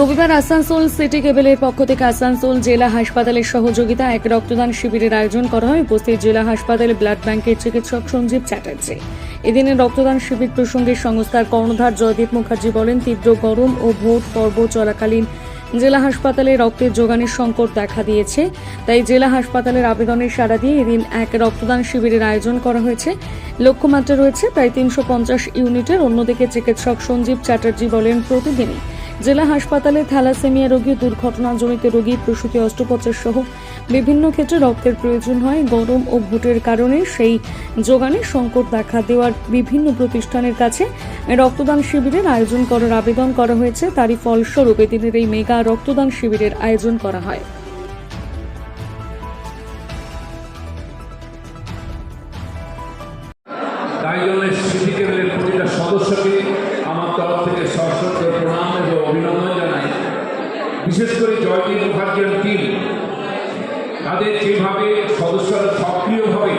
রবিবার আসানসোল সিটি কেবলের পক্ষ থেকে আসানসোল জেলা হাসপাতালের সহযোগিতা, এক রক্তদান শিবিরের আয়োজন করা হয়। উপস্থিত জেলা হাসপাতালে ব্লাড ব্যাংকের চিকিৎসক সঞ্জীব চ্যাটার্জি। এদিনে রক্তদান শিবির প্রসঙ্গে সংস্থার কর্ণধার জয়দীপ মুখার্জি বলেন, তীব্র গরম ও ভোট পর্ব চলাকালীন জেলা হাসপাতালে রক্তের যোগানের সংকট দেখা দিয়েছে। তাই জেলা হাসপাতালের আবেদনের সাড়া দিয়ে এদিন এক রক্তদান শিবিরের আয়োজন করা হয়েছে। লক্ষ্যমাত্রা রয়েছে প্রায় তিনশো পঞ্চাশ ইউনিটের। অন্যদিকে চিকিৎসক সঞ্জীব চ্যাটার্জি বলেন, প্রতিদিনই জেলা হাসপাতালে থ্যালাসেমিয়া রোগী দুর্ঘটনাজনিত রোগী, প্রসূতি অস্ত্রোপচার সহ বিভিন্ন ক্ষেত্রে রক্তের প্রয়োজন হয়। গরম ও ভোটের কারণে সেই যোগানে সংকট দেখা দেওয়ার বিভিন্ন প্রতিষ্ঠানের কাছে রক্তদান শিবিরের আয়োজন করার আবেদন করা হয়েছে। তারই ফলস্বরূপ এদিনের এই মেগা রক্তদান শিবিরের আয়োজন করা হয়। তাই জন্য সিটি কেবলের প্রতিটা সদস্যকে আমার তরফ থেকে সশ্রদ্ধ প্রণাম এবং অভিনন্দন জানাই বিশেষ করে জয়দীপ মুখার্জীর টিম তাদের যেভাবে সদস্যরা সক্রিয়ভাবে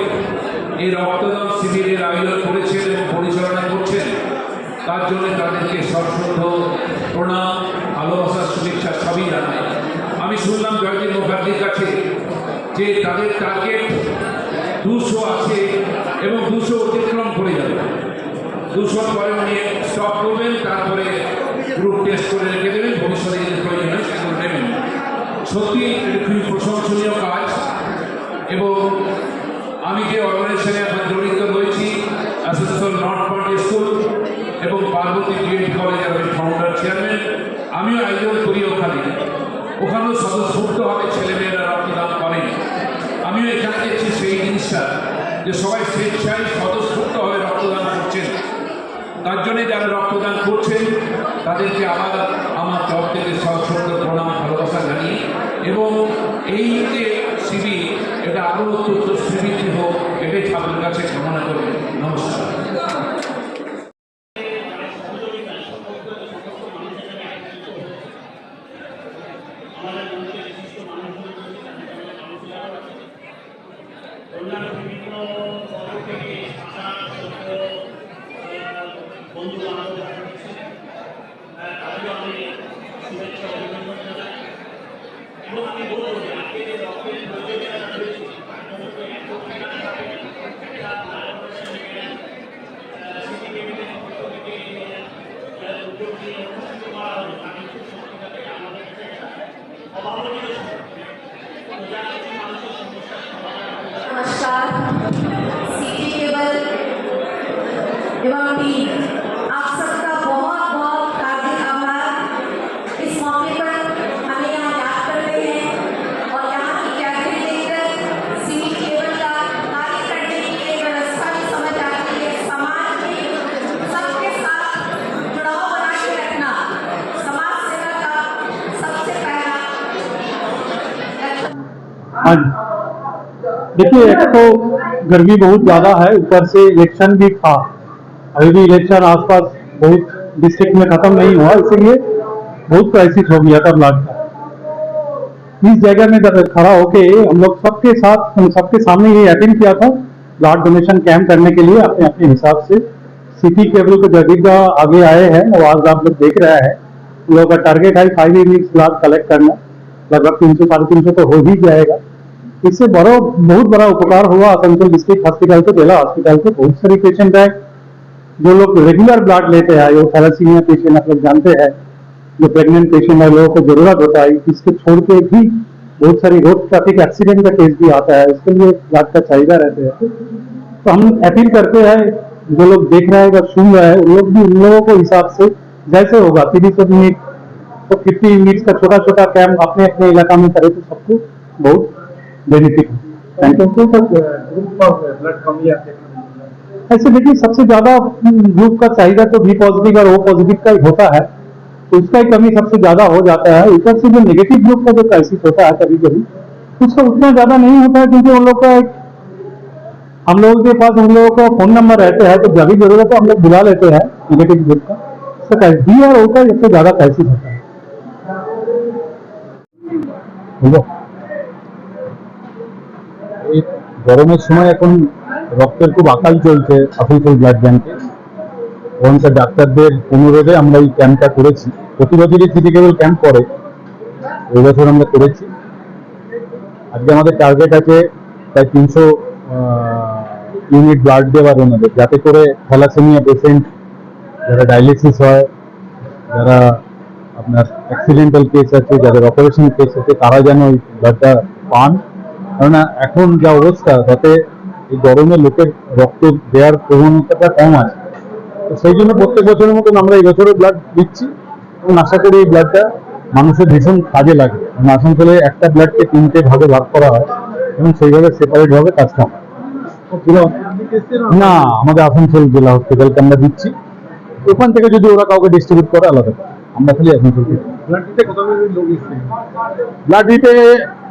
এই রক্তদান শিবিরের আয়োজন করেছেন এবং পরিচালনা করছেন। তার জন্য তাদেরকে সশ্রদ্ধ প্রণাম ভালোবাসার শুভেচ্ছা সবই জানাই। আমি শুনলাম জয়দীপ মুখার্জির কাছে যে তাদের টার্গেট দুশো আছে এবং দুশো অতিক্রম করে যাবে। দুশোর পরে উনি স্টপ করবেন, তারপরে গ্রুপ টেস্ট করে রেখে দেবেন, ভবিষ্যতে যদি প্রয়োজন হয় সেগুলো নেবেন। সত্যি, এটি খুবই প্রশংসনীয় কাজ এবং আমি যে অর্গানাইজেশনে এখন জড়িত হয়েছি আসানসোল নর্থ পয়েন্ট স্কুল এবং পার্বতী ডিএড কলেজ আমি ফাউন্ডার চেয়ারম্যান আমিও আয়োজন করি ওখানে ওখানেও স্বতঃস্ফূর্তভাবে ছেলেমেয়েরা রক্তদান করেন আমিও এখানে দেখছি সেই জিনিসটা, যে সবাই স্বেচ্ছায় স্বতঃস্ফূর্তভাবে রক্তদান করছেন। তার জন্যে যারা রক্তদান করছেন, তাদেরকে আবার আমার তরফ থেকে সশ্রদ্ধ প্রণাম, ভালোবাসা জানিয়ে এবং এই যে শিবির এটা আরও অত্যন্ত শ্রীবৃদ্ধি হোক, এটাই ঠাকুরের কাছে কামনা করি। নমস্কার। বিভিন্ন থেকে বন্ধু বান্ধব हाँ जी। देखिए एक तो गर्मी बहुत ज़्यादा है, ऊपर से इलेक्शन भी था। अभी भी इलेक्शन आसपास बहुत डिस्ट्रिक्ट में खत्म नहीं हुआ, इसीलिए बहुत क्राइसिस हो गया था ब्लड का इस जगह में खड़ा होके हम लोग सबके साथ, हम सबके सामने ये अटेंड किया था ब्लड डोनेशन कैंप करने के लिए अपने अपने हिसाब से। सिटी केबल के जगह आगे आए हैं, और आज आप लोग देख रहे हैं। लोगों का टारगेट है फाइव यूनिट्स ब्लड कलेक्ट करना। लगभग तीन सौ, साढ़े तीन सौ तो हो ही जाएगा। इससे बड़ा, बहुत बड़ा उपकार हुआ आसनसोल डिस्ट्रिक्ट हॉस्पिटल को जिला हॉस्पिटल को बहुत सारे पेशेंट है जो लोग रेगुलर ब्लड लेते हैं वो थैलासीमिया पेशेंट आप लोग जानते हैं, जो प्रेग्नेंट पेशेंट है लोगों को ज़रूरत होता है, इसके छोड़ के भी बहुत सारी रोड ट्रैफ़िक एक्सीडेंट का केस भी आता है उसके लिए ब्लड का चाहिए रहते हैं। तो हम अपील करते हैं, जो लोग देख रहे हैं सुन रहे हैं, उन लोग भी उन लोगों को हिसाब से, जैसे होगा तीस मिनट तो फिफ्टी मिनट्स का छोटा छोटा कैंप अपने अपने इलाका में करे तो सबको बहुत बेनिफिट हैं। ऐसे देखिए सबसे ज़्यादा ग्रुप का चाहिए तो बी पॉजिटिव और ओ पॉजिटिव का ही होता है। तो उसका ही कमी सबसे ज़्यादा हो जाता है। ऊपर से जो नेगेटिव ग्रुप का जो क्राइसिस होता है कभी कभी उसका उतना ज़्यादा नहीं होता है क्योंकि उन लोग का एक हम लोगों के पास हम लोगों का फ़ोन नंबर रहते हैं तो जब भी ज़रूरत है हम लोग बुला लेते हैं नेगेटिव ग्रुप का। बी और ओ का सबसे ज़्यादा क्राइसिस होता है। এই গরমের সময় এখন রক্তের খুব আকাল চলছে আফিসুল ব্লাড ব্যাংকে স্যার ডাক্তারদের অনুরোধে আমরা এই ক্যাম্পটা করেছি। প্রতি বছরই সিটি কেবল ক্যাম্প করে। এই বছর আমরা করেছি। আজকে আমাদের টার্গেট আছে প্রায় তিনশো ইউনিট ব্লাড দেওয়ার ওনাদের যাতে করে থ্যালাসেমিয়া পেশেন্ট যারা ডায়ালিসিস হয়, যারা আপনার অ্যাক্সিডেন্টাল কেস আছে, যাদের অপারেশন কেস আছে, তারা যেন ওই ব্লাডটা পান। কেননা এখন যা অবস্থা, তাতে এই গরমে লোকের রক্ত দেওয়ার প্রবণতাটা কম আছে। তো সেই জন্য প্রত্যেক বছরের মতন আমরা এই বছরও ব্লাড দিচ্ছি এবং আশা করি এই ব্লাডটা মানুষের ভীষণ কাজে লাগে আসানসোলে একটা ব্লাডকে তিনটে ভাগে ভাগ করা হয় এবং সেইভাবে সেপারেট ভাবে কাজটা না, আমাদের আসানসোল জেলা হসপিটালকে আমরা দিচ্ছি। ওখান থেকে যদি ওরা কাউকে ডিস্ট্রিবিউট করে, আলাদা। আমরা খালি আসানসোল ব্লাড দিতে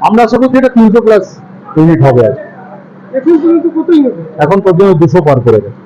আমরা আশা করছি এটা তিনশো প্লাস ইউনিট হবে আর। এখন পর্যন্ত দুশো পার করে গেছে।